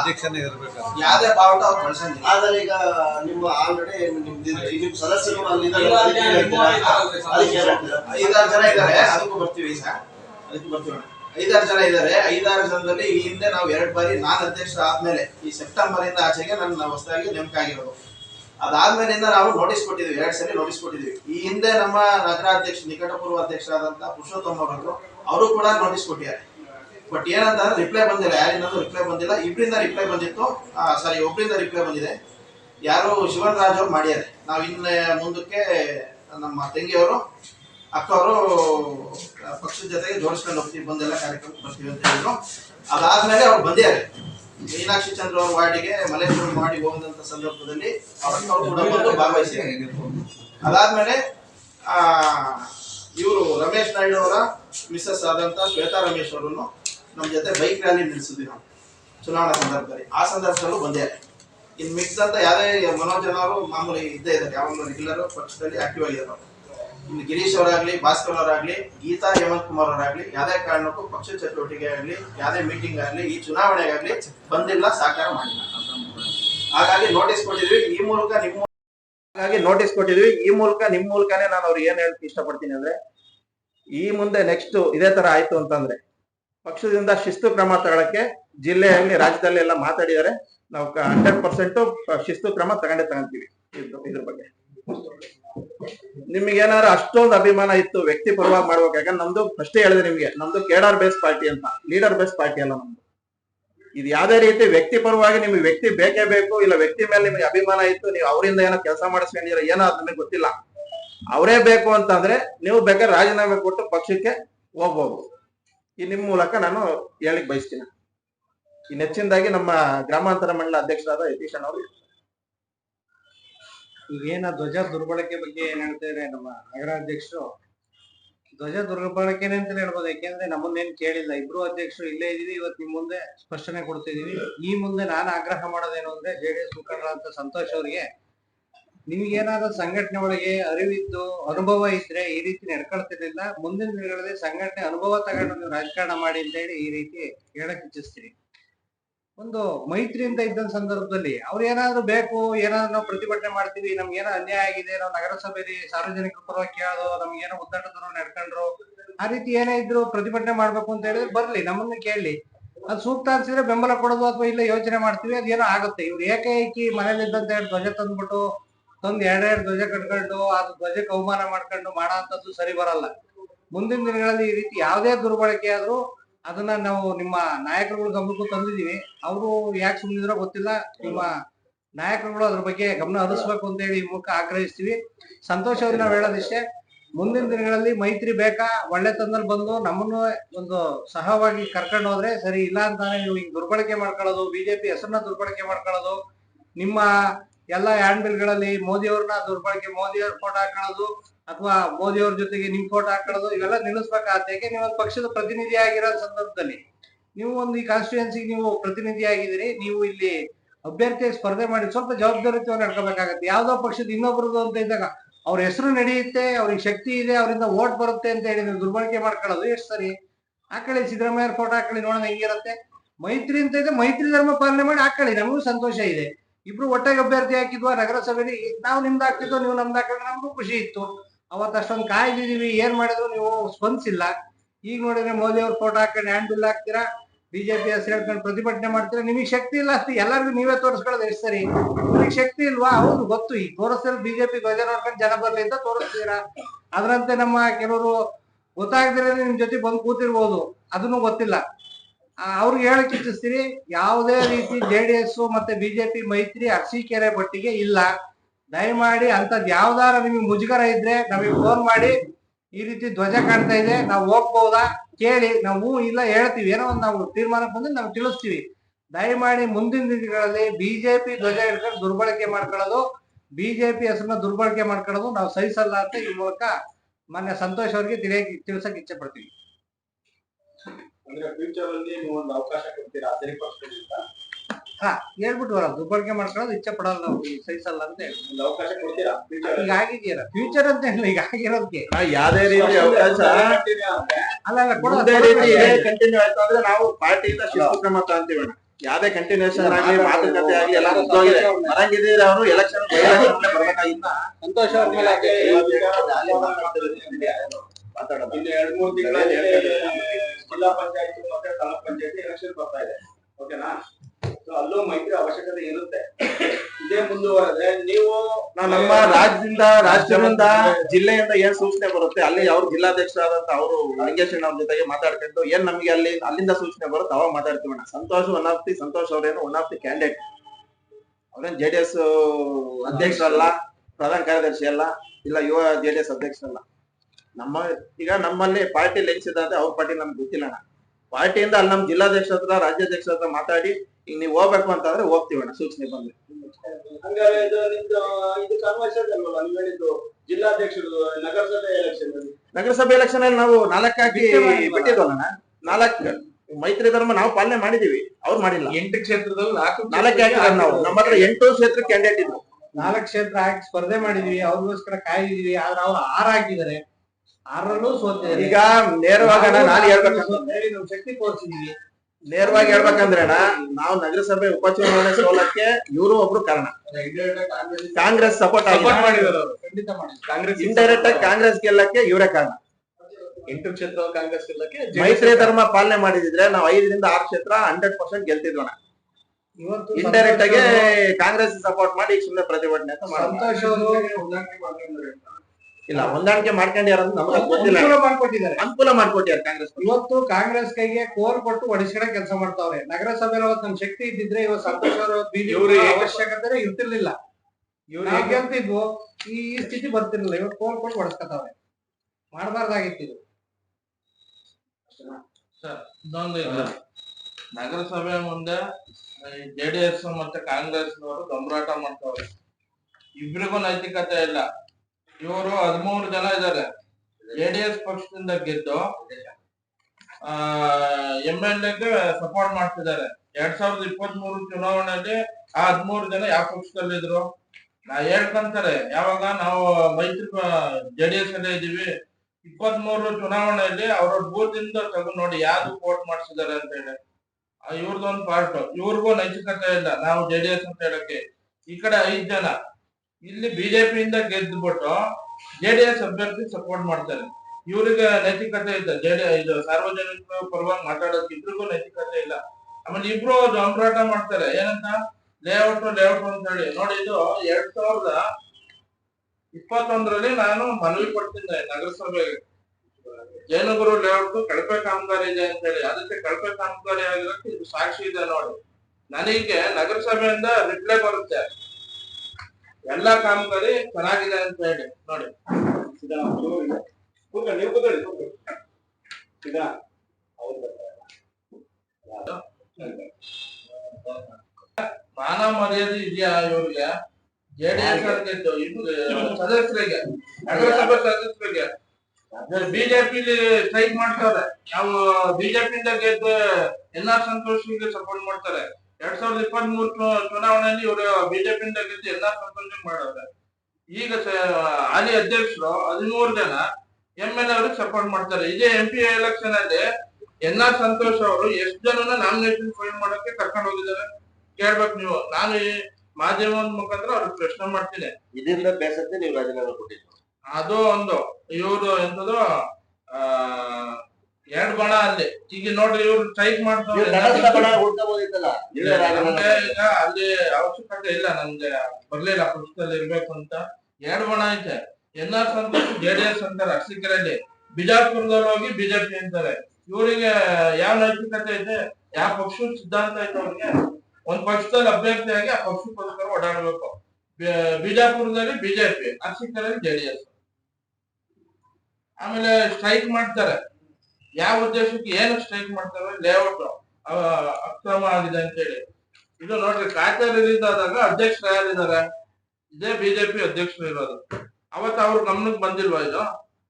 ಅಧ್ಯಕ್ಷನೇ ಇರ್ಬೇಕಾದ್ರೆ. ಯಾವ್ದೇ ಬಾವುಟ ಅವ್ರು ಕಳ್ಸಂಗಿಲ್ಲ. ಆದರೆ ಈಗ ನಿಮ್ಮ ಆಲ್ರೆಡಿ ನಿಮ್ದು ನಿಮ್ಮ ಸದಸ್ಯರು ಅಲ್ಲಿ ಇದ್ದಾರೆ, ಅದಕ್ಕೆ ಹೇಳ್ತೀರಾ? ಐದಾರು ಜನ ಇದ್ದಾರೆ. ಅದಕ್ಕೂ ಬರ್ತೀವಿ ಸರ್ ಅದಕ್ಕೂ ಬರ್ತೀವಿ ಐದಾರು ಜನ ಇದ್ದಾರೆ. ಐದಾರು ಜನದಲ್ಲಿ ಈ ಹಿಂದೆ ನಾವು ಎರಡು ಬಾರಿ ನಾನು ಅಧ್ಯಕ್ಷ ಆದ್ಮೇಲೆ ಈ ಸೆಪ್ಟೆಂಬರ್ ಇಂದ ಆಚೆಗೆ ನನ್ನ ಹೊಸದಾಗಿ ನೇಮಕ ಆಗಿರೋದು ಅದಾದ್ಮೇಲಿಂದ ನಾವು ನೋಟಿಸ್ ಕೊಟ್ಟಿದ್ವಿ ಎರಡ್ ಸರಿ ನೋಟಿಸ್ ಕೊಟ್ಟಿದ್ವಿ ಈ ಹಿಂದೆ ನಮ್ಮ ನಗರಾಧ್ಯಕ್ಷ ನಿಕಟಪೂರ್ವ ಅಧ್ಯಕ್ಷರಾದಂತಹ ಪುರುಷೋತ್ತಮ ಅವರು ಅವರು ಕೂಡ ನೋಟಿಸ್ ಕೊಟ್ಟಿದ್ದಾರೆ. ಬಟ್ ಏನಂತ ರಿಪ್ಲೈ ಬಂದಿಲ್ಲ. ಯಾರಿಂದ ರಿಪ್ಲೈ ಬಂದಿಲ್ಲ. ಇಬ್ಬರಿಂದ ರಿಪ್ಲೈ ಬಂದಿತ್ತು. ಸಾರಿ ಒಬ್ಬರಿಂದ ರಿಪ್ಲೈ ಬಂದಿದೆ. ಯಾರು ಶಿವನ್ ರಾಜ್ ಅವ್ರು ಮಾಡ್ಯಾರೆ. ನಾವು ಇನ್ನು ಮುಂದಕ್ಕೆ ನಮ್ಮ ತಂಗಿಯವರು, ಅಕ್ಕವರು ಪಕ್ಷದ ಜೊತೆಗೆ ಜೋಡಿಸ್ಕೊಂಡು ಹೋಗ್ತೀವಿ. ಬಂದೆಲ್ಲ ಕಾರ್ಯಕ್ರಮಕ್ಕೆ ಬರ್ತೀವಿ ಅಂತ ಹೇಳಿದ್ರು. ಅದಾದ್ಮೇಲೆ ಅವ್ರು ಬಂದಿದ್ದಾರೆ ಮೀನಾಕ್ಷಿ ಚಂದ್ರ ಅವ್ರ ವಾರ್ಡಿಗೆ ಮಲೇಶ್ವರಂ ವಾರ್ಡಿಗೆ ಹೋದಂತ ಸಂದರ್ಭದಲ್ಲಿ ಅಕ್ಕವ್ರು ಕೂಡ ಬಂದು ಅದಾದ್ಮೇಲೆ, ಆ, ಇವರು ರಮೇಶ್ ನಾಯ್ಡು ಅವರ ಮಿಸ್ಸಸ್ ಆದಂತ ಶ್ವೇತಾ ರಮೇಶ್ ಅವರನ್ನು ನಮ್ಮ ಜೊತೆ ಬೈಕ್ ರ್ಯಾಲಿ ನಿಲ್ಲಿಸಿದ್ವಿ ನಾವು. ಚುನಾವಣಾ ಸಂದರ್ಭದಲ್ಲಿ. ಆ ಸಂದರ್ಭದಲ್ಲೂ ಬಂದಿದ್ದಾರೆ ಇನ್ ಮಿಕ್ಸ್ ಅಂತ ಯಾರೇ ಮನೋಜ್ ಅವರು ಮಾಮೂಲಿ ಇದ್ದೇ ಇದ್ದಾರೆ. ಯಾವಾಗಲೂ ರೆಗ್ಯುಲರ್ ಪಕ್ಷದಲ್ಲಿ ಆಕ್ಟಿವ್ ಆಗಿದ್ದಾರೆ. ಇನ್ನು ಗಿರೀಶ್ ಅವರಾಗ್ಲಿ, ಭಾಸ್ಕರ್ ಅವರಾಗ್ಲಿ, ಗೀತಾ ಹೇಮಂತ್ ಕುಮಾರ್ ಅವರಾಗ್ಲಿ, ಯಾವುದೇ ಕಾರಣಕ್ಕೂ ಪಕ್ಷ ಚಟುವಟಿಕೆ ಆಗಲಿ, ಯಾವುದೇ ಮೀಟಿಂಗ್ ಆಗಲಿ, ಈ ಚುನಾವಣೆಗಾಗ್ಲಿ ಬಂದಿಲ್ಲ, ಸಾಕಾರ ಮಾಡಿಲ್ಲ. ಹಾಗಾಗಿ ನೋಟಿಸ್ ಕೊಟ್ಟಿದ್ವಿ. ಈ ಮೂಲಕ ನಿಮ್ಮ ಹಾಗಾಗಿ ನೋಟಿಸ್ ಕೊಟ್ಟಿದ್ವಿ. ಈ ಮೂಲಕ ನಿಮ್ಮ ಮೂಲಕನೇ ನಾನು ಅವ್ರಿಗೆ ಏನ್ ಹೇಳಕ್ ಇಷ್ಟಪಡ್ತೀನಿ ಅಂದ್ರೆ, ಈ ಮುಂದೆ ನೆಕ್ಸ್ಟ್ ಇದೇ ತರ ಆಯ್ತು ಅಂತಂದ್ರೆ ಪಕ್ಷದಿಂದ ಶಿಸ್ತು ಕ್ರಮ ತಗೊಳಕ್ಕೆ ಜಿಲ್ಲೆಯಲ್ಲಿ ರಾಜ್ಯದಲ್ಲಿ ಎಲ್ಲ ಮಾತಾಡಿದ್ದಾರೆ. ನಾವು ಹಂಡ್ರೆಡ್ ಪರ್ಸೆಂಟ್ ಶಿಸ್ತು ಕ್ರಮ ತಗೊಂಡೇ ತಗೊಂತೀವಿ ಇದ್ರ- ಬಗ್ಗೆ. ನಿಮ್ಗೆ ಏನಾದ್ರು ಅಷ್ಟೊಂದು ಅಭಿಮಾನ ಇತ್ತು ವ್ಯಕ್ತಿ ಪರವಾಗಿ ಮಾಡ್ಬೇಕಾಗ ನಮ್ದು ಫಸ್ಟ್ ಹೇಳಿದೆ ನಿಮ್ಗೆ, ನಮ್ದು ಕೇಡರ್ ಬೇಸ್ ಪಾರ್ಟಿ ಅಂತ ಲೀಡರ್ ಬೇಸ್ ಪಾರ್ಟಿ ಅಲ್ಲ ನಮ್ದು. ಇದು ಯಾವ್ದೇ ರೀತಿ ವ್ಯಕ್ತಿ ಪರವಾಗಿ ನಿಮ್ಗೆ ವ್ಯಕ್ತಿ ಬೇಕೇ ಬೇಕು, ಇಲ್ಲ ವ್ಯಕ್ತಿ ಮೇಲೆ ನಿಮ್ಗೆ ಅಭಿಮಾನ ಇತ್ತು, ನೀವು ಅವರಿಂದ ಏನೋ ಕೆಲಸ ಮಾಡಿಸ್ಕೊಂಡಿರೋ ಏನೋ ಅದ್ ನಮಗೆ ಗೊತ್ತಿಲ್ಲ. ಅವರೇ ಬೇಕು ಅಂತಂದ್ರೆ ನೀವು ಬೇಕಾದ್ರೆ ರಾಜೀನಾಮೆ ಕೊಟ್ಟು ಪಕ್ಷಕ್ಕೆ ಹೋಗ್ಬೋದು. ಈ ನಿಮ್ ಮೂಲಕ ನಾನು ಹೇಳಿಕ್ ಬಯಸ್ತೀನಿ. ಈ ನೆಚ್ಚಿನದಾಗಿ ನಮ್ಮ ಗ್ರಾಮಾಂತರ ಮಂಡಲ ಅಧ್ಯಕ್ಷರಾದ ಯತೀಶನ್ ಅವರು ಈಗೇನ ಧ್ವಜ ದುರ್ಬಳಕೆ ಬಗ್ಗೆ ಏನ್ ಹೇಳ್ತಾರೆ ನಮ್ಮ ನಗರಾಧ್ಯಕ್ಷರು? ಧ್ವಜ ದುರ್ಬಳಕೆನೆ ಅಂತ ಹೇಳ್ಬೋದು, ಯಾಕೆಂದ್ರೆ ನಮ್ಮನ್ನೇನ್ ಕೇಳಿಲ್ಲ. ಇಬ್ರು ಅಧ್ಯಕ್ಷರು ಇಲ್ಲೇ ಇದೀವಿ ಇವತ್ತು ನಿಮ್ ಮುಂದೆ ಸ್ಪಷ್ಟನೆ ಕೊಡ್ತಿದೀವಿ ಈ ಮುಂದೆ ನಾನು ಆಗ್ರಹ ಮಾಡೋದೇನು ಅಂದ್ರೆ ಜೆಡಿಎಸ್ ಮುಖಂಡರಾದಂತ ಸಂತೋಷ್ ಅವರಿಗೆ ನಿಮ್ಗೇನಾದ್ರೂ ಸಂಘಟನೆ ಒಳಗೆ ಅರಿವಿದ್ದು ಅನುಭವ ಇದ್ರೆ ಈ ರೀತಿ ನಡ್ಕೊಳ್ತಿರ್ಲಿಲ್ಲ. ಮುಂದಿನ ದಿನಗಳಲ್ಲಿ ಸಂಘಟನೆ ಅನುಭವ ತಗೊಂಡು ನೀವು ರಾಜಕಾರಣ ಮಾಡಿ ಅಂತ ಹೇಳಿ ಈ ರೀತಿ ಹೇಳಕ್ ಇಚ್ಛಿಸ್ತೀನಿ. ಒಂದು ಮೈತ್ರಿ ಅಂತ ಇದ್ದ ಸಂದರ್ಭದಲ್ಲಿ ಅವ್ರು ಏನಾದ್ರು ಬೇಕು, ಏನಾದ್ರು ನಾವು ಪ್ರತಿಭಟನೆ ಮಾಡ್ತೀವಿ ನಮ್ಗೆ ಏನೋ ಅನ್ಯಾಯ ಆಗಿದೆ, ನಾವು ನಗರಸಭೆಯಲ್ಲಿ ಸಾರ್ವಜನಿಕರ ಪರವಾಗಿ ಕೇಳೋದು ನಮ್ಗೆ ಏನೋ ಉದ್ದಾಟದ್ರು ನಡ್ಕೊಂಡ್ರು, ಆ ರೀತಿ ಏನೇ ಇದ್ರು ಪ್ರತಿಭಟನೆ ಮಾಡ್ಬೇಕು ಅಂತ ಹೇಳಿದ್ರೆ ಬರ್ಲಿ, ನಮ್ಮನ್ನ ಕೇಳಿ. ಅದು ಸೂಕ್ತ ಅನ್ಸಿದ್ರೆ ಬೆಂಬಲ ಕೊಡೋದು ಅಥವಾ ಇಲ್ಲ ಯೋಚನೆ ಮಾಡ್ತೀವಿ, ಅದೇನೋ ಆಗುತ್ತೆ. ಇವ್ರು ಏಕೈಕಿ ಮನೇಲಿ ಇದ್ದಂತ ಹೇಳಿ ಧ್ವಜ ತಂದ್ಬಿಟ್ಟು ತಂದು ಎರಡೆರಡು ಧ್ವಜ ಕಟ್ಕೊಂಡು, ಅದು ಧ್ವಜಕ್ಕೆ ಅವಮಾನ ಮಾಡ್ಕೊಂಡು ಮಾಡೋಂಥದ್ದು ಸರಿ ಬರಲ್ಲ. ಮುಂದಿನ ದಿನಗಳಲ್ಲಿ ಈ ರೀತಿ ಯಾವುದೇ ದುರ್ಬಳಕೆ ಆದರೂ ಅದನ್ನ ನಾವು ನಿಮ್ಮ ನಾಯಕರುಗಳು ಗಮನಕ್ಕೂ ತಂದಿದ್ದೀವಿ. ಅವರು ಯಾಕೆ ಸುಮ್ಮನಿದ್ರೋ ಗೊತ್ತಿಲ್ಲ. ನಿಮ್ಮ ನಾಯಕರುಗಳು ಅದ್ರ ಬಗ್ಗೆ ಗಮನ ಹರಿಸ್ಬೇಕು ಅಂತ ಹೇಳಿ ಮೂಲಕ ಆಗ್ರಹಿಸ್ತೀವಿ. ಸಂತೋಷ ನಾವು ಹೇಳೋದಿಷ್ಟೇ. ಮುಂದಿನ ದಿನಗಳಲ್ಲಿ ಮೈತ್ರಿ ಬೇಕಾ? ಒಳ್ಳೆ ಒಳ್ಳೆತನದಲ್ಲಿ ಬಂದು ನಮ್ಮನ್ನು ಒಂದು ಸಹವಾಗಿ ಕರ್ಕೊಂಡು ಹೋದ್ರೆ ಸರಿ, ಇಲ್ಲ ಅಂತಾನೆ ನೀವು ಹಿಂಗ್ ದುರ್ಬಳಕೆ ಮಾಡ್ಕೊಳ್ಳೋದು, ಬಿಜೆಪಿ ಹೆಸರನ್ನ ದುರ್ಬಳಕೆ ಮಾಡ್ಕೊಳ್ಳೋದು, ನಿಮ್ಮ ಎಲ್ಲ ಹ್ಯಾಂಡ್ ಬಿಲ್ಗಳಲ್ಲಿ ಮೋದಿಯವ್ರನ್ನ ದುರ್ಬಳಕೆ, ಮೋದಿಯವ್ರ ಫೋಟೋ ಹಾಕೊಳ್ಳೋದು ಅಥವಾ ಮೋದಿಯವ್ರ ಜೊತೆಗೆ ನಿಮ್ ಫೋಟೋ ಹಾಕೊಳ್ಳೋದು ಇವೆಲ್ಲ ನಿಲ್ಲಿಸ್ಬೇಕಾಗತ್ತೆ. ಯಾಕೆ? ನೀವು ಒಂದು ಪಕ್ಷದ ಪ್ರತಿನಿಧಿ ಆಗಿರೋ ಸಂದರ್ಭದಲ್ಲಿ. ನೀವು ಒಂದು ಈ ಕಾನ್ಸ್ಟಿಟ್ಯೂನ್ಸಿಗೆ ನೀವು ಪ್ರತಿನಿಧಿ ಆಗಿದ್ದೀರಿ, ನೀವು ಇಲ್ಲಿ ಅಭ್ಯರ್ಥಿಯಾಗಿ ಸ್ಪರ್ಧೆ ಮಾಡಿ ಸ್ವಲ್ಪ ಜವಾಬ್ದಾರಿತ್ವವನ್ನು ನಡ್ಕೋಬೇಕಾಗತ್ತೆ ಯಾವ್ದೋ ಪಕ್ಷದ ಇನ್ನೊಬ್ರದ್ದು ಅಂತ ಇದ್ದಾಗ ಅವ್ರ ಹೆಸರು ನಡೆಯುತ್ತೆ, ಅವ್ರಿಗೆ ಶಕ್ತಿ ಇದೆ, ಅವರಿಂದ ಓಟ್ ಬರುತ್ತೆ ಅಂತ ಹೇಳಿ ನೀವು ದುರ್ಬಳಕೆ ಮಾಡ್ಕೊಳ್ಳೋದು ಎಷ್ಟು ಸರಿ? ಹಾಕೊಳ್ಳಿ ಸಿದ್ದರಾಮಯ್ಯ ಫೋಟೋ ಹಾಕೊಳ್ಳಿ, ನೋಡೋಣ ಹೆಂಗಿರುತ್ತೆ. ಮೈತ್ರಿ ಅಂತ ಇದೆ ಮೈತ್ರಿ ಧರ್ಮ ಪಾಲನೆ ಮಾಡಿ ಹಾಕೊಳ್ಳಿ, ನಮಗೂ ಸಂತೋಷ ಇದೆ. ಇಬ್ರು ಒಟ್ಟಾಗಿ ಅಭ್ಯರ್ಥಿ ಹಾಕಿದ್ವಾ ಈಗ ನಾವು ನಿಮ್ದು ಹಾಕ್ತಿದ್ವು, ನೀವು ನಮ್ದು ಹಾಕಿದ್ರೆ ನಮಗೂ ಖುಷಿ ಇತ್ತು. ಅವತ್ತು ಅಷ್ಟೊಂದು ಕಾಯ್ದಿದೀವಿ ಏನ್ ಮಾಡಿದ್ರು ನೀವು ಸ್ಪಂದಿಸಿಲ್ಲ. ಈಗ ನೋಡಿದ್ರೆ ಮೋದಿ ಅವ್ರ ಫೋಟೋ ಹಾಕೊಂಡು ಹ್ಯಾಂಡ್ ಬಿಲ್ ಹಾಕ್ತೀರಾ, ಬಿಜೆಪಿ ಹೆಸರು ಹೇಳ್ಕೊಂಡು ಪ್ರತಿಭಟನೆ ಮಾಡ್ತೀರಾ, ನಿಮಗೆ ಶಕ್ತಿ ಇಲ್ಲ ಅಷ್ಟೇ ಎಲ್ಲರಿಗೂ ನೀವೇ ತೋರಿಸ್ಕೊಳ್ಳೋದು ಎಷ್ಟು ಸರಿ? ನಿಮಗೆ ಶಕ್ತಿ ಇಲ್ವಾ? ಹೌದು, ಗೊತ್ತು ಈ ತೋರಿಸ್ತಿರೋ ಬಿಜೆಪಿ ಧ್ವಜ ನೋಡ್ಕೊಂಡು ಜನ ಬರಲಿ ಅಂತ ತೋರಿಸ್ತೀರಾ? ಅದರಂತೆ ನಮ್ಮ ಕೆಲವರು ಗೊತ್ತಾಗದಿರೋ ನಿಮ್ ಜೊತೆ ಬಂದು ಕೂತಿರ್ಬೋದು. ಅದನ್ನು ಗೊತ್ತಿಲ್ಲ. ಅವ್ರಿಗೆ ಹೇಳಕ್ ಇಚ್ಛಿಸ್ತೀರಿ, ಯಾವುದೇ ರೀತಿ ಜೆಡಿಎಸ್ ಮತ್ತೆ ಬಿಜೆಪಿ ಮೈತ್ರಿ ಅರಸೀಕೆರೆ ಬಟ್ಟಿಗೆ ಇಲ್ಲ. ದಯಮಾಡಿ ಅಂತದ್ ಯಾವ್ದಾರ ನಿಮಗೆ ಮುಜುಗರ ಇದ್ರೆ ನಮಗೆ ಫೋನ್ ಮಾಡಿ, ಈ ರೀತಿ ಧ್ವಜ ಕಾಣ್ತಾ ಇದೆ, ನಾವು ಹೋಗ್ಬಹುದಾ ಕೇಳಿ, ನಾವು ಇಲ್ಲ ಹೇಳ್ತೀವಿ, ಏನೋ ಒಂದು ನಾವು ತೀರ್ಮಾನ ಬಂದ್ರೆ ನಾವು ತಿಳಿಸ್ತೀವಿ. ದಯಮಾಡಿ ಮುಂದಿನ ದಿನಗಳಲ್ಲಿ ಬಿಜೆಪಿ ಧ್ವಜ ಹಿಡ್ಕೊಂಡು ದುರ್ಬಳಕೆ ಮಾಡ್ಕೊಳ್ಳೋದು ಬಿಜೆಪಿ ಹೆಸರನ್ನ ದುರ್ಬಳಕೆ ಮಾಡ್ಕೊಳ್ಳೋದು, ನಾವು ಸಹಿಸಲ್ಲ ಅಂತ ಈ ಮೂಲಕ ಮೊನ್ನೆ ಸಂತೋಷ್ ಅವರಿಗೆ ತಿಳಿಯಕ್, ತಿಳಿಸಕ್ ಇಚ್ಛೆ ಪಡ್ತೀವಿ. ಅಂದ್ರೆ ಫ್ಯೂಚರ್ ಅಲ್ಲಿ ನೀವು ಒಂದು ಅವಕಾಶ ಕೊಡ್ತೀರಾ? ಹಾ ಹೇಳ್ಬಿಟ್ಟು ಬರಲ್ಲ ದುರ್ಬಳಕೆ ಮಾಡ್ಕೊಳ್ಳೋದು ಇಚ್ಛೆ ಪಡಲ್ಲ ನಾವು ಈ ಸಹಿಸಲ್ಲ ಅಂತ ಹೇಳಿ ಒಂದು ಅವಕಾಶ ಕೊಡ್ತೀರಾ ಫ್ಯೂಚರ್ ಈಗ ಆಗಿದೆಯಲ್ಲ ಫ್ಯೂಚರ್ ಅಂತ ಇಲ್ಲ ಈಗ ಆಗಿರೋದಕ್ಕೆ ಯಾವ್ದೇ ರೀತಿ ಅವಕಾಶ ಅಲ್ಲ ಅಲ್ಲ ಕೊಡೋದು ರೀತಿ ಕಂಟಿನ್ಯೂ ಆಯ್ತು ಅಂದ್ರೆ ನಾವು ಪಾರ್ಟಿಯಿಂದ ಶಿಸ್ತು ಕ್ರಮ ತಗೊಂತೀವಿ. ಯಾವ್ದೇ ಕಂಟಿನ್ಯೂಷನ್ ಆಗಿ ಮಾತುಕತೆ ಆಗಲಿ ಎಲ್ಲ ಮುಗ್ದೋಗಿದೆ ಬರಂಗಿದ್ದೀರ ಅವರು ಎಲೆಕ್ಷನ್ ಬರಬೇಕಾಗಿಲ್ಲ ಸಂತೋಷ ಅವ್ರ ಮೇಲೆ ಇನ್ನು ಎರಡ್ ಮೂರ್ ತಿಂಗಳಲ್ಲಿ ಜಿಲ್ಲಾ ಪಂಚಾಯಿತಿ ಮತ್ತೆ ತಾಲೂಕ್ ಪಂಚಾಯತಿ ಎಲೆಕ್ಷನ್ ಬರ್ತಾ ಇದೆ. ಓಕೆನಾ? ಸೊ ಅಲ್ಲೂ ಮೈತ್ರಿ ಅವಶ್ಯಕತೆ ಇರುತ್ತೆ. ಇದೇ ಮುಂದುವರೆದ್ರೆ ನೀವು ನಮ್ಮ ರಾಜ್ಯದಿಂದ ರಾಜ್ಯದಿಂದ ಜಿಲ್ಲೆಯಿಂದ ಏನ್ ಸೂಚನೆ ಬರುತ್ತೆ ಅಲ್ಲಿ ಅವ್ರ ಜಿಲ್ಲಾಧ್ಯಕ್ಷರಾದಂತ ಅವರು ಲಿಂಗೇಶನ್ ಅವ್ರ ಜೊತೆಗೆ ಮಾತಾಡ್ಕೊಂಡು ಏನ್ ನಮ್ಗೆ ಅಲ್ಲಿ ಅಲ್ಲಿಂದ ಸೂಚನೆ ಬರುತ್ತೆ ಅವಾಗ ಮಾತಾಡ್ತೀವಿ Santosh one of the Santosh ಅವ್ರೇನು ಒನ್ ಆಫ್ ದಿ ಕ್ಯಾಂಡಿಡೇಟ್ ಅವ್ರೇನ್ ಜೆ ಡಿ ಎಸ್ ಅಧ್ಯಕ್ಷರಲ್ಲ ಪ್ರಧಾನ ಕಾರ್ಯದರ್ಶಿ ಅಲ್ಲ ಇಲ್ಲ ಯುವ ಜೆ ಡಿ ಎಸ್ ಅಧ್ಯಕ್ಷರಲ್ಲ. ನಮ್ಮ ಈಗ ನಮ್ಮಲ್ಲಿ ಪಾರ್ಟಿ ಲೆನ್ಸಿದ್ರೆ ಅವ್ರ ಪಾರ್ಟಿ ನಮ್ಗೆ ಗೊತ್ತಿಲ್ಲ ಅಣ್ಣ. ಪಾರ್ಟಿಯಿಂದ ಅಲ್ಲಿ ನಮ್ ಜಿಲ್ಲಾಧ್ಯಕ್ಷ ಹತ್ರ ರಾಜ್ಯಾಧ್ಯಕ್ಷ ಹತ್ರ ಮಾತಾಡಿ ಈಗ ನೀವು ಹೋಗ್ಬೇಕು ಅಂತಂದ್ರೆ ಹೋಗ್ತೀವಣ್ಣ ಸೂಚನೆ ಬಂದ್ರೆ. ಹಂಗಾರೆ ಇದು ನಿಮ್ದು ಇದು ಕನ್ವರ್ಷನ್ ಅಲ್ವಲ್ಲ ನೀವು ಹೇಳಿದ್ದು ಜಿಲ್ಲಾಧ್ಯಕ್ಷರು ನಗರಸಭೆ ಎಲೆಕ್ಷನ್ ನಗರಸಭೆ ಎಲೆಕ್ಷನ್ ಅಲ್ಲಿ ನಾವು ನಾಲ್ಕಾಗಿ ಬಿಟ್ಟಿದ್ವಲ್ಲ ನಾಲ್ಕು ಮೈತ್ರಿ ಧರ್ಮ ನಾವು ಪಾಲನೆ ಮಾಡಿದೀವಿ ಅವ್ರು ಮಾಡಿಲ್ಲ. ಎಂಟು ಕ್ಷೇತ್ರದಲ್ಲಿ ನಾಲ್ಕು ನಾಲ್ಕು ಹಾಕಿದ್ರೆ ನಾವು. ನಮ್ಮ ಹತ್ರ ಎಂಟು ಕ್ಷೇತ್ರ ಕ್ಯಾಂಡಿಡೇಟ್ ಇದ್ವು ನಾಲ್ಕು ಕ್ಷೇತ್ರ ಹಾಕಿ ಸ್ಪರ್ಧೆ ಮಾಡಿದೀವಿ ಅವ್ರಿಗೋಸ್ಕರ ಕಾಯ್ದಿದೀವಿ ಆದ್ರೆ ಅವ್ರು ಆರ್ ಹಾಕಿದ್ದಾರೆ ಆರಲ್ಲೂ ಸೋತಿದ್ದಾರೆ ಈಗ ನೇರವಾಗಿ ನಾನು ಹೇಳ್ಬೇಕಂತ ಹೇಳಿ ನಮ್ ಶಕ್ತಿ ತೋರಿಸಿದೀವಿ. ನೇರವಾಗಿ ಹೇಳ್ಬೇಕಂದ್ರೆ ನಾವು ನಗರಸಭೆ ಉಪಚುನಾವಣೆ ಸೋಲಕ್ಕೆ ಇವರು ಒಬ್ರು ಕಾರಣ. ಕಾಂಗ್ರೆಸ್ ಸಪೋರ್ಟ್ ಮಾಡಿ ಕಾಂಗ್ರೆಸ್ ಇಂಡೈರೆಕ್ಟ್ ಆಗಿ ಕಾಂಗ್ರೆಸ್ ಗೆಲ್ಲಕ್ಕೆ ಇವರೇ ಕಾರಣ. ಎಂಟು ಕ್ಷೇತ್ರ ಕಾಂಗ್ರೆಸ್ ಗೆಲ್ಲಕ್ಕೆ ಮೈತ್ರಿ ಧರ್ಮ ಪಾಲನೆ ಮಾಡಿದಿದ್ರೆ ನಾವು ಐದರಿಂದ ಆರು ಕ್ಷೇತ್ರ ಹಂಡ್ರೆಡ್ ಪರ್ಸೆಂಟ್ ಗೆಲ್ತಿದ್ವಣ ಇಂಡೈರೆಕ್ಟ್ ಆಗಿ ಕಾಂಗ್ರೆಸ್ ಸಪೋರ್ಟ್ ಮಾಡಿ ಸುಮ್ಮನೆ ಪ್ರತಿಭಟನೆ ಅಂತ ಅವರು ಇಲ್ಲ ಹೊಂದಾಣಿಕೆ ಮಾಡ್ಕೊಂಡ್ಯಾರ ಅಂತ ನಮಗೆ ಗೊತ್ತಿಲ್ಲ. ಅನುಕೂಲ ಮಾಡ್ಕೊಟ್ಟಿದ್ದಾರೆ. ಅನುಕೂಲ ಕಾಂಗ್ರೆಸ್ ಇವತ್ತು ಕಾಂಗ್ರೆಸ್ ಕೈಗೆ ಕೋರ್ ಕೊಟ್ಟು ಒಡಿಸಿಡ ಕೆಲಸ ಮಾಡ್ತಾವ್ರೆ. ನಗರಸಭೆ ಅವತ್ತು ನಮ್ ಶಕ್ತಿ ಇದ್ದಿದ್ರೆ ಇವತ್ತು ಸಂತೋಷ್ ಅವರು ಅವಶ್ಯಕತೆ ಇರ್ತಿರ್ಲಿಲ್ಲ. ಇವ್ರು ನಾವು ಹೇಗೆ- ಗೆಲ್ತಿದ್ವು ಈ ಸ್ಥಿತಿ ಬರ್ತಿರ್ಲಿಲ್ಲ. ಇವತ್ತು ಕೋರ್ ಕೊಟ್ಟು ಒಡಿಸ್ಕೊತಾವ್ರೆ ಮಾಡಬಾರ್ದಾಗಿತ್ತು ಇದು. ನಗರಸಭೆ ಮುಂದೆ ಜೆಡಿಎಸ್ ಮತ್ತೆ ಕಾಂಗ್ರೆಸ್ನವರು ದೊಂಬರಾಟ ಮಾಡ್ತಾವ್ರೆ. ಇಬ್ರಿಗೂ ನೈತಿಕತೆ ಇಲ್ಲ. ಇವರು ಹದಿಮೂರು ಜನ ಇದ್ದಾರೆ. ಜೆಡಿಎಸ್ ಪಕ್ಷದಿಂದ ಗೆದ್ದು ಎಂ ಎಲ್ ಎಗೆ ಸಪೋರ್ಟ್ ಮಾಡ್ತಿದ್ದಾರೆ. ಎರಡ್ ಸಾವಿರದ ಇಪ್ಪತ್ತ್ ಮೂರು ಚುನಾವಣೆಯಲ್ಲಿ ಆ ಹದಿಮೂರು ಜನ ಯಾವ ಪಕ್ಷದಲ್ಲಿದ್ರು? ನಾ ಹೇಳ್ಕೊಂತಾರೆ, ಯಾವಾಗ ನಾವು ಮೈತ್ರಿ ಜೆಡಿಎಸ್ ಅಲ್ಲೇ ಇದೀವಿ ಇಪ್ಪತ್ತ್ ಮೂರು ಚುನಾವಣೆಯಲ್ಲಿ ಅವ್ರ ಬೂದಿಂದ ತಗೊಂಡ್ ನೋಡಿ ಯಾರು ವೋಟ್ ಮಾಡಿಸಿದ್ದಾರೆ ಅಂತ ಹೇಳಿ. ಇವ್ರದೊಂದು ಪಾರ್ಟ್ ಇವ್ರಿಗೂ ನೈತಿಕತೆ ಇಲ್ಲ. ನಾವು ಜೆಡಿಎಸ್ ಅಂತ ಹೇಳಕ್ಕೆ. ಈ ಕಡೆ ಐದ್ ಜನ. ಇಲ್ಲಿ ಬಿಜೆಪಿಯಿಂದ ಗೆದ್ದುಬಿಟ್ಟು ಜೆಡಿಎಸ್ ಅಭ್ಯರ್ಥಿ ಸಪೋರ್ಟ್ ಮಾಡ್ತಾರೆ. ಇವ್ರಿಗೆ ನೈತಿಕತೆ ಇದೆ ಜೆಡಿ, ಇದು ಸಾರ್ವಜನಿಕ ಪರವಾಗಿ ಮಾತಾಡೋಕೆ ಇಬ್ರಿಗೂ ನೈತಿಕತೆ ಇಲ್ಲ. ಆಮೇಲೆ ಇಬ್ರು ಹೋರಾಟ ಮಾಡ್ತಾರೆ. ಏನಂತ? ಲೇಔಟ್ ಲೇಔಟ್ ಅಂತ ಹೇಳಿ. ನೋಡಿ ಇದು ಎರಡ್ ಸಾವಿರದ ಇಪ್ಪತ್ತೊಂದರಲ್ಲಿ ನಾನು ಮನವಿ ಕೊಡ್ತಿದ್ದೆ ನಗರಸಭೆಗೆ ಜಯನಗರ ಲೇಔಟ್ ಕಳಪೆ ಕಾಮಗಾರಿ ಇದೆ ಅಂತ ಹೇಳಿ. ಅದಕ್ಕೆ ಕಳಪೆ ಕಾಮಗಾರಿ ಆಗಿರೋಕೆ ಇದು ಸಾಕ್ಷಿ ಇದೆ ನೋಡಿ. ನನಗೆ ನಗರಸಭೆಯಿಂದ ರಿಪ್ಲೈ ಬರುತ್ತೆ. ಎಲ್ಲಾ ಕಾಮಗಾರಿ ಚೆನ್ನಾಗಿದೆ ಅಂತ ಹೇಳಿ. ನೋಡಿ. ನೀವು. ಮಾನ ಮರ್ಯಾದೆ ಇದೆಯಾ ಇವ್ರಿಗೆ? ಜೆಡಿಎಸ್ ಅವ್ರಿಗೆ ಇದು ಸದಸ್ಯರಿಗೆ. ನಗರಸಭೆ ಸದಸ್ಯರಿಗೆ. ಬಿಜೆಪಿ ಸ್ಟ್ರೈಕ್ ಮಾಡ್ತಾರೆ. ನಾವು ಬಿಜೆಪಿಯಿಂದ ಗೆದ್ದು ಎನ್ ಆರ್ ಸಂತೋಷಿಗೆ ಸಪೋರ್ಟ್ ಮಾಡ್ತಾರೆ. ಎರಡ್ ಸಾವಿರದ ಇಪ್ಪತ್ತ್ ಮೂರು ಚುನಾವಣೆಯಲ್ಲಿ ಇವರು ಬಿಜೆಪಿಯಿಂದ ಗೆದ್ದು ಎಲ್ಲಾ ಸಂತೋಷ ಸಂತೋಷಿಗೆ ಈಗ ಹಾಲಿ ಅಧ್ಯಕ್ಷರು ಹದಿಮೂರು ಜನ ಎಂ ಎಲ್ ಅವ್ರಿಗೆ ಸಪೋರ್ಟ್ ಮಾಡ್ತಾರೆ. ಇದೇ ಎಂ ಪಿ ಎಲೆಕ್ಷನ್ ಅಲ್ಲಿ ಎನ್ ಆರ್ ಸಂತೋಷ್ ಅವರು ಎಷ್ಟು ಜನನ ನಾಮಿನೇಷನ್ ಫೈಲ್ ಮಾಡೋಕೆ ಕರ್ಕೊಂಡು ಹೋಗಿದ್ದಾರೆ? ಕೇಳ್ಬೇಕು ನೀವು. ನಾನು ಈ ಮಾಧ್ಯಮದ ಮುಖಾಂತರ ಅವ್ರಿಗೆ ಪ್ರಶ್ನೆ ಮಾಡ್ತೀನಿ. ಇದರಿಂದ ಬೇಸತ್ತೆ ನೀವು ರಾಜೀನಾಮೆ ಕೊಟ್ಟಿದ್ದು. ಅದು ಒಂದು. ಇವರು ಎಂತದು ಆ ಎರಡ್ ಬಣ ಅಲ್ಲಿ. ಈಗ ನೋಡ್ರಿ ಇವ್ರು ಸ್ಟ್ರೈಕ್ ಮಾಡ್ತಾರೆ ಈಗ ಅಲ್ಲಿ ಅವಶ್ಯಕತೆ ಇಲ್ಲ ನಮ್ಗೆ ಬರ್ಲಿಲ್ಲ ಪಕ್ಷದಲ್ಲಿ ಇರ್ಬೇಕು ಅಂತ. ಎರಡ್ ಬಣ ಐತೆ. ಎನ್ ಆರ್ ಡಿ ಜೆಡಿಎಸ್ ಅಂತಾರೆ ಅರಸೀಕೆರೆಯಲ್ಲಿ. ಬಿಜಾಪುರದಲ್ಲಿ ಹೋಗಿ ಬಿಜೆಪಿ ಅಂತಾರೆ. ಇವರಿಗೆ ಯಾವ ನೈತಿಕತೆ ಐತೆ ಯಾವ ಪಕ್ಷ ಸಿದ್ಧಾಂತ ಐತೆ ಅವ್ರಿಗೆ? ಒಂದ್ ಪಕ್ಷದಲ್ಲಿ ಅಭ್ಯರ್ಥಿಯಾಗಿ ಆ ಪಕ್ಷಕ್ಕೋಸ್ಕರ ಓಡಾಡ್ಬೇಕು. ಬಿಜಾಪುರದಲ್ಲಿ ಬಿಜೆಪಿ ಅರಸೀಕೆರೆಯಲ್ಲಿ ಜೆಡಿಎಸ್ ಆಮೇಲೆ ಸ್ಟ್ರೈಕ್ ಮಾಡ್ತಾರೆ. ಯಾವ ಉದ್ದೇಶಕ್ಕೆ ಏನು ಸ್ಟ್ರೈಕ್ ಮಾಡ್ತಾರೆ ಲೇಔಟ್ ಅಕ್ರಮ ಆಗಿದೆ ಅಂತ ಹೇಳಿ ಇದು ನೋಡ್ರಿ ಖಾತೆ ರಿಲೀಸ್ ಆದಾಗ ಅಧ್ಯಕ್ಷರು ಯಾರಿದ್ದಾರೆ ಇದೇ ಬಿಜೆಪಿ ಅಧ್ಯಕ್ಷರು ಇರೋದು. ಅವತ್ ಅವ್ರ ಗಮನಕ್ಕೆ ಬಂದಿಲ್ವಾ ಇದು?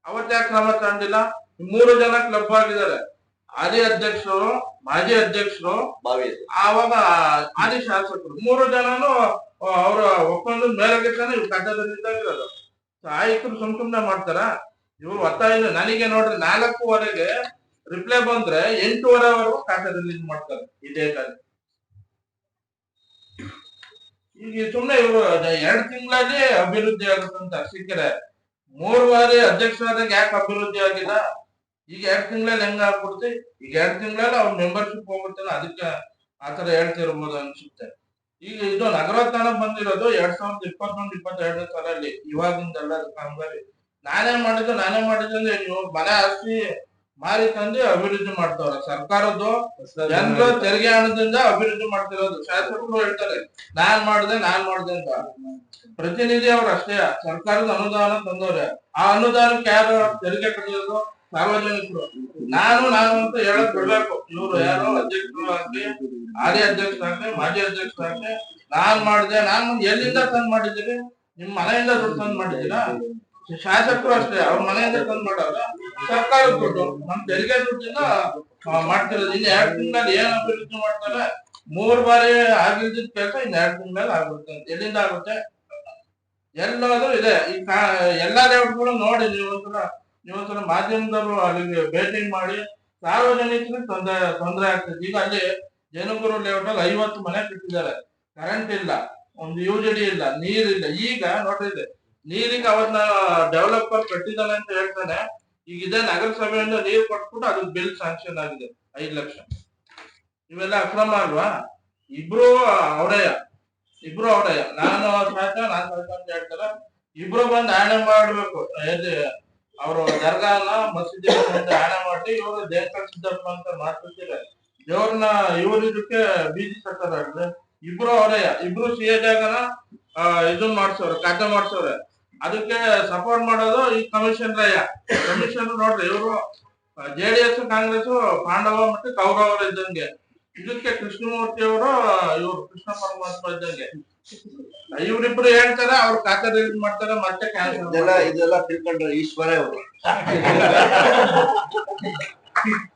ಅವತ್ ಯಾಕೆ ಕ್ರಮ ತಗೊಂಡಿಲ್ಲ? ಮೂರು ಜನ ಕ್ಲಬ್ ಆಗಿದ್ದಾರೆ. ಹಾಲಿ ಅಧ್ಯಕ್ಷರು ಮಾಜಿ ಅಧ್ಯಕ್ಷರು ಬಾವಿ ಆವಾಗ ಹಾಲಿ ಶಾಸಕರು. ಮೂರು ಜನನು ಅವರ ಒಪ್ಪಂದ ಮೇರೆಗೆ ತಾನೇ ಇದ್ದಾಗಿರೋದು ಆಯುಕ್ತರು ಸುಮ್ ಸುಮ್ನೆ ಮಾಡ್ತಾರ? ಇವ್ರು ಒತ್ತಾಯ ನನಗೆ ನೋಡ್ರಿ ನಾಲ್ಕೂವರೆಗೆ ರಿಪ್ಲೈ ಬಂದ್ರೆ ಎಂಟೂವರೆವರೆಗೂ ಖಾತೆ ರಿಲೀಸ್ ಮಾಡ್ತಾರೆ ಈ ಡೇಟಲ್ಲಿ ಈಗ ಸುಮ್ನೆ ಇವರು ಎರಡ್ ತಿಂಗಳಲ್ಲಿ ಅಭಿವೃದ್ಧಿ ಆಗುತ್ತಂತ ಸಿಕ್ಕರೆ ಮೂರ್ ಬಾರಿ ಅಧ್ಯಕ್ಷರಾದಾಗ ಯಾಕೆ ಅಭಿವೃದ್ಧಿ ಆಗಿಲ್ಲ? ಈಗ ಎರಡ್ ತಿಂಗಳಲ್ಲಿ ಹೆಂಗ ಆಗ್ಬಿಡ್ತಿ? ಈಗ ಎರಡ್ ತಿಂಗಳಲ್ಲಿ ಅವ್ರ ಮೆಂಬರ್ಶಿಪ್ ಹೋಗ್ಬಿಡ್ತಾನೆ, ಅದಕ್ಕೆ ಆತರ ಹೇಳ್ತಿರ್ಬೋದು ಅನ್ಸುತ್ತೆ. ಈಗ ಇದು ನಗರೋತ್ಥಾನ ಬಂದಿರೋದು ಎರಡ್ ಸಾವಿರದ ಇಪ್ಪತ್ತೊಂದು, ಇಪ್ಪತ್ತೆರಡನೇ ಸಾಲಲ್ಲಿ ಇವಾಗಿಂದ ಎಲ್ಲ ಕಾಮಗಾರಿ. ನಾನೇ ಮಾಡಿದ್ದು ನಾನೇ ಮಾಡಿದ್ದು ಅಂದ್ರೆ ನೀವು ಮನೆ ಆಸ್ತಿ ಮಾರಿ ತಂದು ಅಭಿವೃದ್ಧಿ ಮಾಡ್ತಾವ್ರ. ಸರ್ಕಾರದ್ದು ಜನರು ತೆರಿಗೆ ಹಣದಿಂದ ಅಭಿವೃದ್ಧಿ ಮಾಡ್ತಿರೋದು. ಶಾಸಕರು ಹೇಳ್ತಾರೆ, ನಾನ್ ಮಾಡ್ದೆ ನಾನ್ ಮಾಡ್ದೆ ಅಂತ. ಪ್ರತಿನಿಧಿ ಅವ್ರ ಅಷ್ಟೇ, ಸರ್ಕಾರದ ಅನುದಾನ ತಂದವ್ರೆ. ಆ ಅನುದಾನಕ್ಕೆ ಯಾರು ತೆರಿಗೆ ಕಟ್ಟಿರೋದು? ಸಾರ್ವಜನಿಕರು. ನಾನು ನಾನು ಅಂತ ಹೇಳಕ್ ಬಿಡ್ಬೇಕು. ಇವ್ರು ಯಾರು ಅಧ್ಯಕ್ಷರು ಆಗ್ಲಿ, ಹಾಲಿ ಅಧ್ಯಕ್ಷರಾಗ್ಲಿ ಮಾಜಿ ಅಧ್ಯಕ್ಷರಾಗ್ಲಿ ನಾನ್ ಮಾಡ್ದೆ, ನಾನು ಎಲ್ಲಿಂದ ತಂದ್ ಮಾಡಿದ್ದೀರಿ? ನಿಮ್ ಮನೆಯಿಂದ ದುಡ್ಡು ತಂದ್ ಮಾಡಿದ್ದೀರಾ? ಶಾಸಕರು ಅಷ್ಟೇ, ಅವ್ರ ಮನೆಯಿಂದ ಬಂದ್ ಮಾಡಲ್ಲ. ಸರ್ಕಾರ ದುಡ್ಡು, ನಮ್ ತೆರಿಗೆ ದುಡ್ಡಿಂದ ಮಾಡ್ತಿರೋದು. ಇನ್ನು ಎರಡ್ ತಿಂಗಳಲ್ಲಿ ಏನ್ ಅಭಿವೃದ್ಧಿ ಮಾಡ್ತಾರೆ? ಮೂರ್ ಬಾರಿ ಆಗಿಲ್ದಿದ್ ಕೆಲಸ ಇನ್ ಎರಡ್ ತಿಂಗಳಲ್ಲಿ ಆಗುತ್ತೆ ಎಲ್ಲಿಂದ ಆಗುತ್ತೆ? ಎಲ್ಲಾದ್ರೂ ಇದೆ. ಈ ಎಲ್ಲಾ ಲೇಔಟ್ಗಳು ನೋಡಿ, ನೀವು ಒಂದ್ಸಲ ನೀವು ಒಂದ್ಸಲ ಮಾಧ್ಯಮದವರು ಅಲ್ಲಿಗೆ ಭೇಟಿ ಮಾಡಿ ಸಾರ್ವಜನಿಕರಿಗೆ ತೊಂದರೆ ತೊಂದರೆ ಆಗ್ತದೆ. ಈಗ ಅಲ್ಲಿ ಜನಗುರು ಲೇಔಟ್ ಅಲ್ಲಿ ಐವತ್ತು ಮನೆ ಕಟ್ಟಿದ್ದಾರೆ. ಕರೆಂಟ್ ಇಲ್ಲ. ಒಂದು ಯುಜಿಡಿ ಇಲ್ಲ. ನೀರಿಲ್ಲ. ಈಗ ನೋಡ್ರಿ ನೀರಿಗೆ ಅವನ್ನ ಡೆವಲಪರ್ ಕಟ್ಟಿದಾನೆ ಅಂತ ಹೇಳ್ತಾನೆ. ಈಗ ಇದೇ ನಗರಸಭೆಯಿಂದ ನೀರು ಕೊಟ್ಬಿಟ್ಟು ಅದಕ್ಕೆ ಬಿಲ್ ಸ್ಯಾಂಕ್ಷನ್ ಆಗಿದೆ, ಐದು ಲಕ್ಷ. ಇವೆಲ್ಲ ಅಕ್ರಮ ಅಲ್ವಾ? ಇಬ್ರು ಅವಡಯ್ಯ ಇಬ್ರು ಅವರಯ್ಯ. ನಾನು ಸಾಯ್ತ ನಾನ್ ಸಾಯ್ತ ಅಂತ ಹೇಳ್ತಾರೆ. ಇಬ್ರು ಬಂದು ಆಣೆ ಮಾಡ್ಬೇಕು. ಅವರು ದರ್ಗಾನ ಮಸೀದಿ ಆಣೆ ಮಾಡಿ ಇವರು ದೇವಸ್ಥಾನ ಸಿದ್ದಪ್ಪ ಅಂತ ಮಾಡ್ತಿರ್ತಾರೆ. ದೇವ್ರನ್ನ ಇವ್ರ ಇದಕ್ಕೆ ಬೀದಿ ಸರ್ಕಾರ ಇಬ್ರು ಅವರೆಯ ಇಬ್ರು ಸಿ ಎ ಜಾಗನ ಇದನ್ ಮಾಡ್ಸವ್ರೆ ಖಾತೆ ಮಾಡ್ಸವ್ರೆ ಅದಕ್ಕೆ ಸಪೋರ್ಟ್ ಮಾಡೋದು ಈ ಕಮಿಷನ್ ರಯ್ಯ. ಕಮಿಷನ್ ನೋಡ್ರಿ ಇವರು ಜೆಡಿಎಸ್ ಕಾಂಗ್ರೆಸ್ ಪಾಂಡವ ಮತ್ತೆ ಕೌರವರ ಇದ್ದಂಗೆ. ಇದಕ್ಕೆ ಕೃಷ್ಣಮೂರ್ತಿ ಅವರು ಇವರು ಕೃಷ್ಣ ಪರಮಾತ್ಮ ಇದ್ದಂಗೆ. ಇವ್ರಿಬ್ರು ಹೇಳ್ತಾರೆ ಅವ್ರ ಕಾಕದ ರಿಲೀಸ್ ಮಾಡ್ತಾರೆ ಮತ್ತೆ ಕ್ಯಾನ್ಸಲ್ ಇದೆಲ್ಲ ಇದೆಲ್ಲ ತಿಳ್ಕೊಂಡ್ರೆ ಈಶ್ವರೇ ಅವರು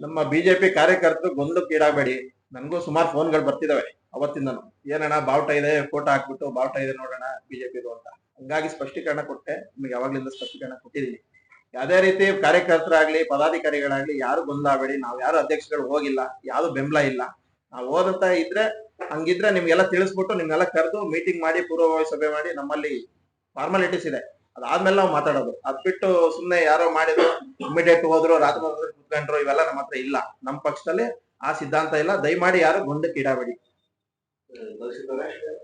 ನಮ್ಮ ಬಿಜೆಪಿ ಕಾರ್ಯಕರ್ತರು ಗೊಂದಲಕ್ಕೀಡಾಗಬೇಡಿ ನನಗೂ ಸುಮಾರು ಫೋನ್ಗಳು ಬರ್ತಿದಾವೆ. ಅವತ್ತಿಂದನು ಏನಣ್ಣ, ಬಾವುಟ ಇದೆ ಫೋಟೋ ಹಾಕ್ಬಿಟ್ಟು ಬಾವುಟ ಇದೆ ನೋಡೋಣ ಬಿಜೆಪಿದು ಅಂತ. ಹಂಗಾಗಿ ಸ್ಪಷ್ಟೀಕರಣ ಕೊಟ್ಟೆ. ನಿಮಗೆ ಯಾವಾಗ್ಲಿಂದ ಸ್ಪಷ್ಟೀಕರಣ ಕೊಟ್ಟಿದ್ದೀನಿ. ಯಾವುದೇ ರೀತಿ ಕಾರ್ಯಕರ್ತರಾಗ್ಲಿ, ಪದಾಧಿಕಾರಿಗಳಾಗ್ಲಿ ಯಾರು ಬಂದಾಗಬೇಡಿ ನಾವು ಯಾರು ಅಧ್ಯಕ್ಷಗಳು ಹೋಗಿಲ್ಲ, ಯಾವ್ದು ಬೆಂಬಲ ಇಲ್ಲ. ನಾವು ಹೋದಂತ ಇದ್ರೆ, ಹಂಗಿದ್ರೆ ನಿಮ್ಗೆಲ್ಲ ತಿಳಿಸ್ಬಿಟ್ಟು ನಿಮ್ಗೆಲ್ಲ ಕರೆದು ಮೀಟಿಂಗ್ ಮಾಡಿ, ಪೂರ್ವಭಾವಿ ಸಭೆ ಮಾಡಿ ನಮ್ಮಲ್ಲಿ ಫಾರ್ಮಾಲಿಟೀಸ್ ಇದೆ. ಅದಾದ್ಮೇಲೆ ನಾವು ಮಾತಾಡೋದು. ಅದ್ ಬಿಟ್ಟು ಸುಮ್ನೆ ಯಾರೋ ಮಾಡಿದ್ರು ಇಮಿಡಿಯೇಟ್ ಹೋದ್ರು, ರಾತ್ರಿ ಕುತ್ಕೊಂಡ್ರು, ಇವೆಲ್ಲ ನಮ್ಮ ಹತ್ರ ಇಲ್ಲ. ನಮ್ಮ ಪಕ್ಷದಲ್ಲಿ ಆ ಸಿದ್ಧಾಂತ ಇಲ್ಲ. ದಯಮಾಡಿ ಯಾರು ಗೊಂದಕ್ಕೆ ಇಡಬೇಡಿ 嗯我去 most.